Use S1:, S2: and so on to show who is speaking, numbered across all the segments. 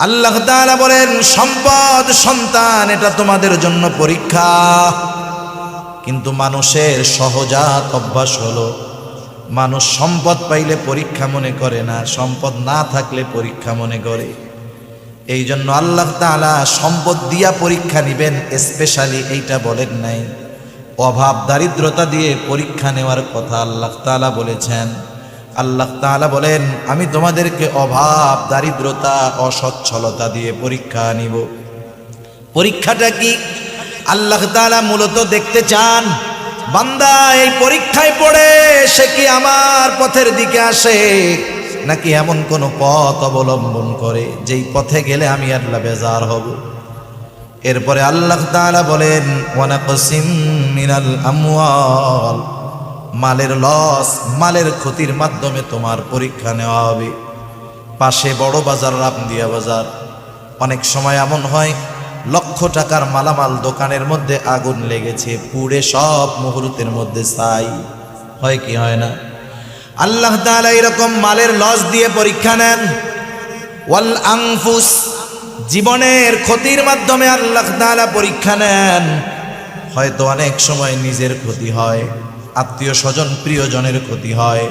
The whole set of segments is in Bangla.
S1: আল্লাহ বলেন, সম্পদ, সন্তান, এটা তোমাদের জন্য পরীক্ষা। কিন্তু মানুষের সহজাত অভ্যাস হলো, মানুষ সম্পদ পাইলে পরীক্ষা মনে করে না, সম্পদ না থাকলে পরীক্ষা মনে করে। এই জন্য আল্লাহ তাআলা সম্পদ দিয়া পরীক্ষা নিবেন স্পেশালি এইটা বলেন নাই। অভাব, দারিদ্রতা দিয়ে পরীক্ষা নেওয়ার কথা আল্লাহ তাআলা বলেছেন। আল্লাহ তাআলা বলেন, আমি তোমাদেরকে অভাব, দারিদ্রতা, অসচ্ছলতা দিয়ে পরীক্ষা নিব। পরীক্ষাটা কি? আল্লাহ তাআলা মূলত দেখতে চান, বান্দা এই পরীক্ষায় পড়ে, সে কি আমার পথের দিকে আসে? নাকি এমন কোন পথ অবলম্বন করে, যেই পথে গেলে আমি আল্লাহ বেজার হব? এরপরে আল্লাহ তাআলা বলেন ওয়ানাকসিম মিনাল আমওয়াল। মালের লস মালের ক্ষতির মাধ্যমে তোমার পরীক্ষা নেওয়া হবে। পাশে বড় বাজার, রামদিয়া বাজার। অনেক সময় এমন হয়, লক্ষ টাকার মালামাল দোকানের মধ্যে আগুন লেগেছে, পুড়ে সব মুহূর্তের মধ্যে ছাই হয় কি হয় না? আল্লাহ তাআলা এরকম মালের লস দিয়ে পরীক্ষা নেন। ওয়াল আংফুস জীবনের ক্ষতির মাধ্যমে আল্লাহ তাআলা পরীক্ষা নেন। হয়তো অনেক সময় নিজের ক্ষতি হয়। আত্মীয় স্বজন প্রিয়জনের ক্ষতি হয়।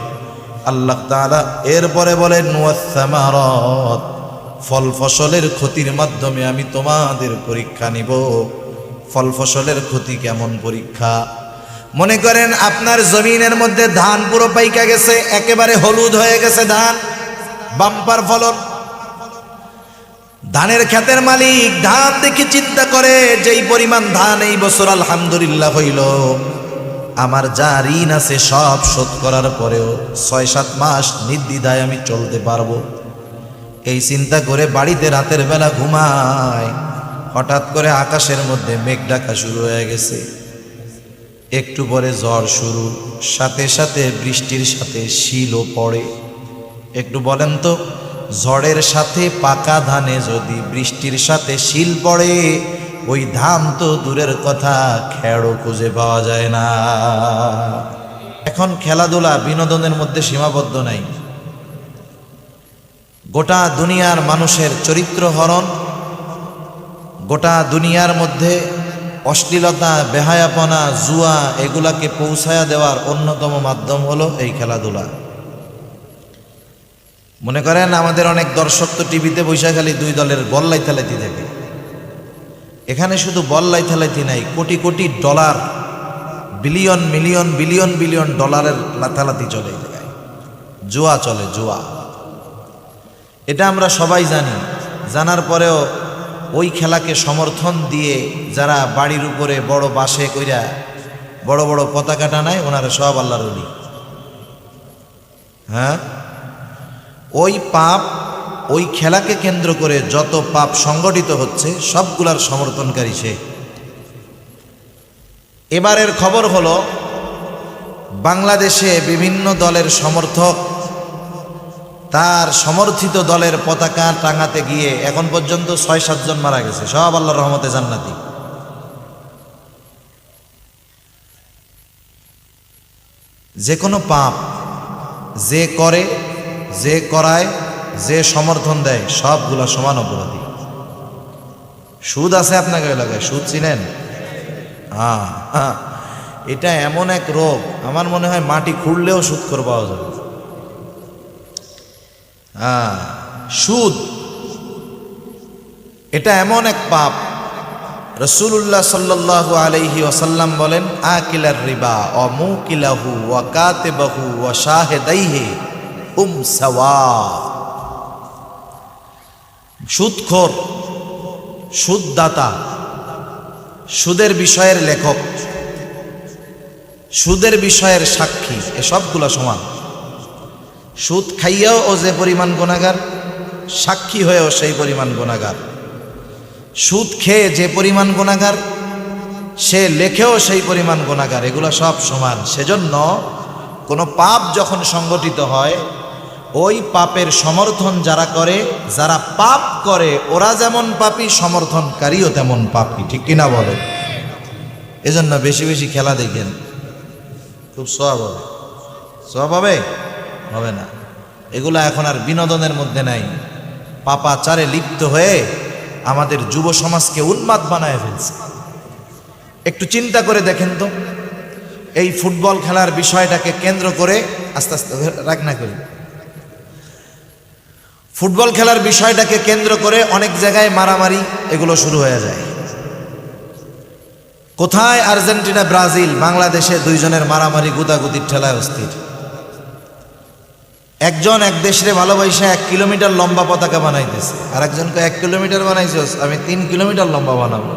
S1: আল্লাহ তাআলা এরপরে বলেন ওয়াসসামারাত ফল ফসলের ক্ষতির মাধ্যমে আমি তোমাদের পরীক্ষা নিব। ফল ফসলের ক্ষতি কেমন পরীক্ষা? মনে করেন আপনার জমিনের মধ্যে ধান পুরো পাইকা গেছে, একেবারে হলুদ হয়ে গেছে ধান, বাম্পার ফলন। ধানের ক্ষেতের মালিক ধান দেখে চিন্তা করে, যেই পরিমাণ ধান এই বছর আলহামদুলিল্লাহ হইল আমার যা ঋণ আছে সব শোধ করার পরেও ছয় সাত মাস নির্দ্বিধায় আমি চলতে পারব। এই চিন্তা করে বাড়িতে রাতের বেলা ঘুমায় হঠাৎ করে আকাশের মধ্যে মেঘ ডাকা শুরু হয়ে গেছে। একটু পরে ঝড় শুরু, সাথে সাথে বৃষ্টির সাথে শিলও পড়ে। একটু বলেন তো, ঝড়ের সাথে পাকা ধানে যদি বৃষ্টির সাথে শিল পড়ে ওই ধান তো দূরের কথা, খেড়ও খুঁজে পাওয়া যায় না। এখন খেলাধুলা বিনোদনের মধ্যে সীমাবদ্ধ নাই। গোটা দুনিয়ার মানুষের চরিত্র হরণ, গোটা দুনিয়ার মধ্যে অশ্লীলতা, বেহায়াপনা, জুয়া, এগুলাকে পৌঁছায়া দেওয়ার অন্যতম মাধ্যম হলো এই খেলাধুলা। মনে করেন আমাদের অনেক দর্শক তো টিভিতে বৈশাখালী দুই দলের বল লাইথালাইতি থাকে এখানে শুধু বল লাইথালাইতি নাই, কোটি কোটি dollar, billion, million, billion billion ডলারের লাথালাতি চলে জায়গায়। জুয়া চলে, জুয়া। এটা আমরা সবাই জানি। জানার পরেও ওই খেলাকে সমর্থন দিয়ে যারা বাড়ির উপরে বড় বাসে কইরা বড় বড় পতাকা টানায়, ওনারা সব আল্লাহর হ্যাঁ? ওই পাপ ওই খেলাকে কেন্দ্র করে যত পাপ সংগঠিত হচ্ছে, সবগুলার সমর্থনকারী সে। এবারের খবর হলো, বাংলাদেশে বিভিন্ন দলের সমর্থক তার সমর্থিত দলের পতাকা টাঙাতে গিয়ে এখন পর্যন্ত ছয় সাতজন মারা গেছে। সব আল্লাহ রহমতে জান্নাতি। যে কোনো পাপ যে করে, যে করায় যে সমর্থন দেয়, সবগুলা সমান অপরাধী। সুদ আছে আপনাকে এলাকায় সুদ চিনেন? হ্যাঁ এটা এমন এক রোগ, আমার মনে হয় মাটি খুঁড়লেও সুদ করে পাওয়া যাবে। হ্যাঁ সুদ, এটা এমন এক পাপ। রসুল্লাহ সাল্লাল্লাহু আলাইহি ওয়াসাল্লাম বলেন, আকিলার রিবা ও মুকিলাহু ওয়া কাতিবাহু, ওয়া শাহিদাইহি হুম সাওয়া সুদখোর সুদদাতা সুদের বিষয়ের লেখক, সুদের বিষয়ের সাক্ষী এসবগুলো সমান। সুদ খাইয়াও ও যে পরিমাণ গোনাগার সাক্ষী হয়েও সেই পরিমাণ গোনাগার সুদ খেয়ে যে পরিমাণ গোনাগার সে লেখেও সেই পরিমাণ গোনাগার এগুলো সব সমান। সেজন্য কোনো পাপ যখন সংগঠিত হয় ওই পাপের সমর্থন যারা করে, যারা পাপ করে, ওরা যেমন পাপি, সমর্থনকারীও তেমন পাপি। ঠিক কিনা বলে? এজন্য বেশি বেশি খেলা দেখেন। খুব সব হবে। সব হবে? হবে না। এগুলো এখন আর বিনোদনের মধ্যে নাই। পাপাচারে লিপ্ত হয়ে আমাদের যুব সমাজকে উন্মাদ বানায় ফেলছে। একটু চিন্তা করে দেখেন তো। এই ফুটবল খেলার বিষয়টাকে কেন্দ্র করে আস্তে আস্তে রাখনা করি। ফুটবল খেলার বিষয়টাকে কেন্দ্র করে অনেক জায়গায় মারামারি, এগুলো শুরু হয়ে যায়। কোথায় আর্জেন্টিনা, ব্রাজিল, বাংলাদেশে দুইজনের মারামারি গুদাগুদির ঠেলায় অস্থির? একজন এক দেশরে ভালোবাসে এক কিলোমিটার লম্বা পতাকা বানাইতেছে আর একজনকে এক কিলোমিটার বানাইছস আমি তিন কিলোমিটার লম্বা বানাবো।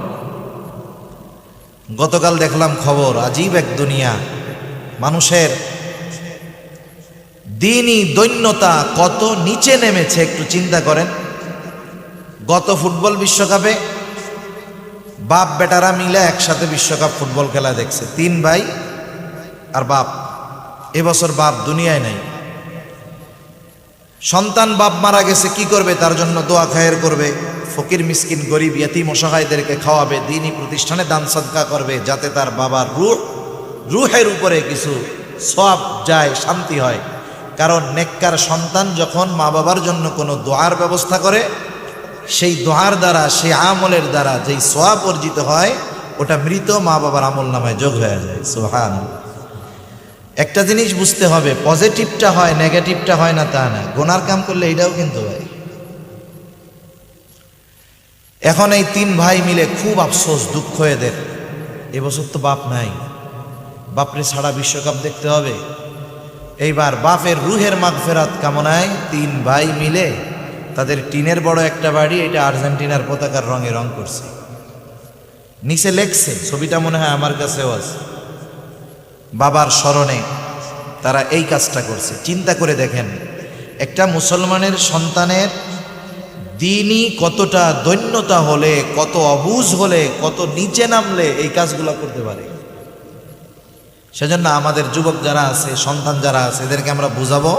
S1: গতকাল দেখলাম খবর, আজীব এক দুনিয়া। মানুষের দিনই দৈন্যতা কত নিচে নেমেছে একটু চিন্তা করেন। গত ফুটবল বিশ্বকাপে বাপ বেটারা মিলে একসাথে বিশ্বকাপ ফুটবল খেলা দেখছে। তিন ভাই আর বাপ। এবছর বাপ দুনিয়ায় নাই। সন্তান বাপ মারা গেছে, কি করবে? তার জন্য দোয়া খায়ের করবে। ফকির, মিসকিন, গরিব, ইয়াতিম অসহায়দেরকে খাওয়াবে, দিনই প্রতিষ্ঠানে দান সদকা করবে, যাতে তার বাবার রুহ, রুহের উপরে কিছু সব যায়, শান্তি হয়। কারণ নেককার সন্তান যখন মা বাবার জন্য কোনো দোয়ার ব্যবস্থা করে, সেই দোয়ার দ্বারা, সেই আমলের দ্বারা যেই সোয়াব অর্জিত হয়, ওটা মৃত মা বাবার আমল নামায় যোগ হয়ে যায়। সোহান একটা জিনিস বুঝতে হবে, পজিটিভটা হয়, নেগেটিভটা হয় না তা না। গোনার কাম করলে এটাও কিন্তু হয়। এখন এই তিন ভাই মিলে খুব আফসোস, দুঃখ এদের। এবছর তো বাপ নাই। বাপরে ছাড়া বিশ্বকাপ দেখতে হবে। এইবার বাপের রুহের মাগফেরাত কামনায় তিন ভাই মিলে তাদের টিনের বড় একটা বাড়ি, এটা আর্জেন্টিনার পতাকার রঙে রং করছে। নিচে লেখছে, ছবিটা মনে হয় আমার কাছেও আছে। বাবার স্মরণে তারা এই কাজটা করছে। চিন্তা করে দেখেন, একটা মুসলমানের সন্তানের দিনই কতটা দৈন্যতা হলে, কত অবুজ হলে, কত নিচে নামলে এই কাজগুলো করতে পারে। সেজন্য আমাদের যুবক যারা আছে, সন্তান যারা আছে, এদেরকে আমরা বুঝাবো,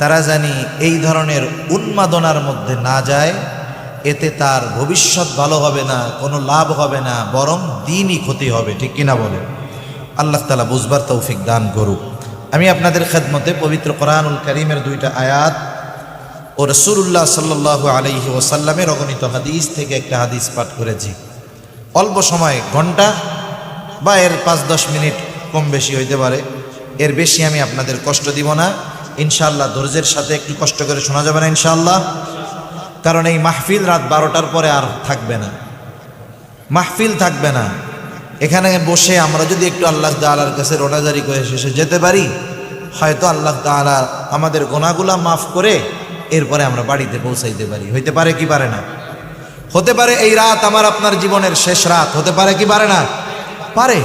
S1: তারা জানি এই ধরনের উন্মাদনার মধ্যে না যায়, এতে তার ভবিষ্যৎ ভালো হবে না, কোনো লাভ হবে না, বরং দিনই ক্ষতি হবে, ঠিক কিনা বলে। আল্লাহ তালা বুঝবার তৌফিক দান করুক। আমি আপনাদের খেদমতে পবিত্র কোরআনুল করিমের দুইটা আয়াত ও রসুল্লাহ সাল্লাহ আলহি ওসাল্লামের অগণিত হাদিস থেকে একটা হাদিস পাঠ করেছি। অল্প সময়, ঘণ্টা বা এর পাঁচ দশ মিনিট কম বেশি হইতে পারে। এর বেশি আমি আপনাদের কষ্ট দিব না। ইনশাল্লাহ ধৈর্যের সাথে একটু কষ্ট করে শোনা যাবে না ইনশাল্লাহ কারণ এই মাহফিল রাত বারোটার পরে আর থাকবে না। মাহফিল থাকবে না। এখানে বসে আমরা যদি একটু আল্লাহ তালার কাছে রোনাজারি করে শেষে যেতে পারি, হয়তো আল্লাহ তালা আমাদের গোনাগুলা মাফ করে এরপরে আমরা বাড়িতে পৌঁছাইতে পারি। হইতে পারে কি পারে না? হতে পারে এই রাত আমার আপনার জীবনের শেষ রাত। হতে পারে কি পারে না? পারে।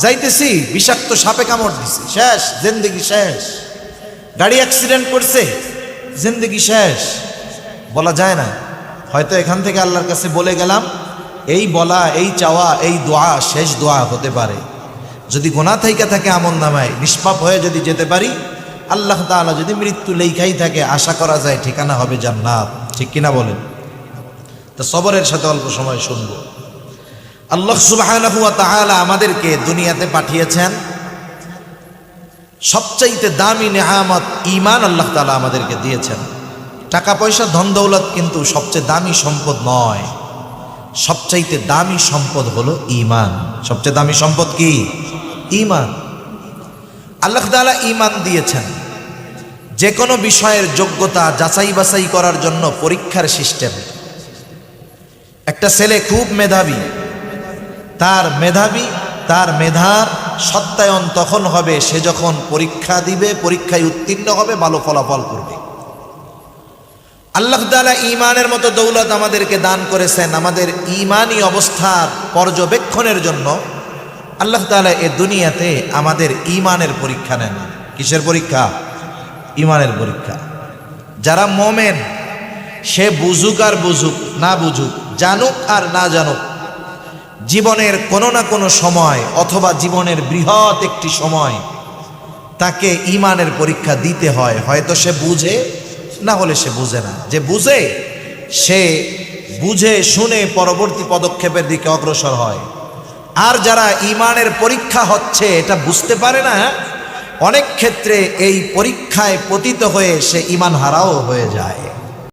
S1: যাইতেছি, বিষাক্ত সাপে কামড় দিছি। শেষ, জিন্দগি শেষ। গাড়ি অ্যাক্সিডেন্ট করছে, জিন্দগি শেষ। বলা যায় না। হয়তো এখান থেকে আল্লাহর কাছে বলে গেলাম, এই বলা, এই চাওয়া, এই দোয়া শেষ দোয়া হতে পারে। যদি গোনা থাইকা থাকে আমল নামায়, নিষ্পাপ হয়ে যদি যেতে পারি, আল্লাহ তাআলা যদি মৃত্যু লেখাই থাকে, আশা করা যায় ঠিকানা হবে জান্নাত। ঠিক কিনা বলেন? তা সবরের সাথে অল্প সময় শুনব। আল্লাহ তাআলা আমাদেরকে দুনিয়াতে পাঠিয়েছেন। সবচাইতে দামি নেহামত ইমান আল্লাহ তাআলা আমাদেরকে দিয়েছেন। টাকা পয়সা, ধন দৌলত কিন্তু সবচেয়ে দামি সম্পদ নয়। সবচাইতে দামি সম্পদ হলো ইমান সবচেয়ে দামি সম্পদ কি? ইমান আল্লাহ তাআলা ইমান দিয়েছেন। যে কোনো বিষয়ের যোগ্যতা যাচাই বাছাই করার জন্য পরীক্ষার সিস্টেম। একটা ছেলে খুব মেধাবী। তার মেধাবী, তার মেধার সত্যায়ন তখন হবে, সে যখন পরীক্ষা দিবে, পরীক্ষায় উত্তীর্ণ হবে, ভালো ফলাফল করবে। আল্লাহ তালা ইমানের মতো দৌলত আমাদেরকে দান করেছেন। আমাদের ইমানই অবস্থার পর্যবেক্ষণের জন্য আল্লাহ তালা এ দুনিয়াতে আমাদের ইমানের পরীক্ষা নেন। কিসের পরীক্ষা? ইমানের পরীক্ষা। যারা মোমেন, সে বুঝুক আর বুঝুক, না বুঝুক, জানুক আর না জানুক জীবনের কোনো না কোনো সময় অথবা জীবনের বৃহৎ একটি সময় তাকে ইমানের পরীক্ষা দিতে হয়। হয়তো সে বুঝে, না হলে সে বুঝে না। যে বুঝে, সে বুঝে শুনে পরবর্তী পদক্ষেপের দিকে অগ্রসর হয়। আর যারা ইমানের পরীক্ষা হচ্ছে, এটা বুঝতে পারে না, অনেক ক্ষেত্রে এই পরীক্ষায় পতিত হয়ে সে ইমান হারাও হয়ে যায়।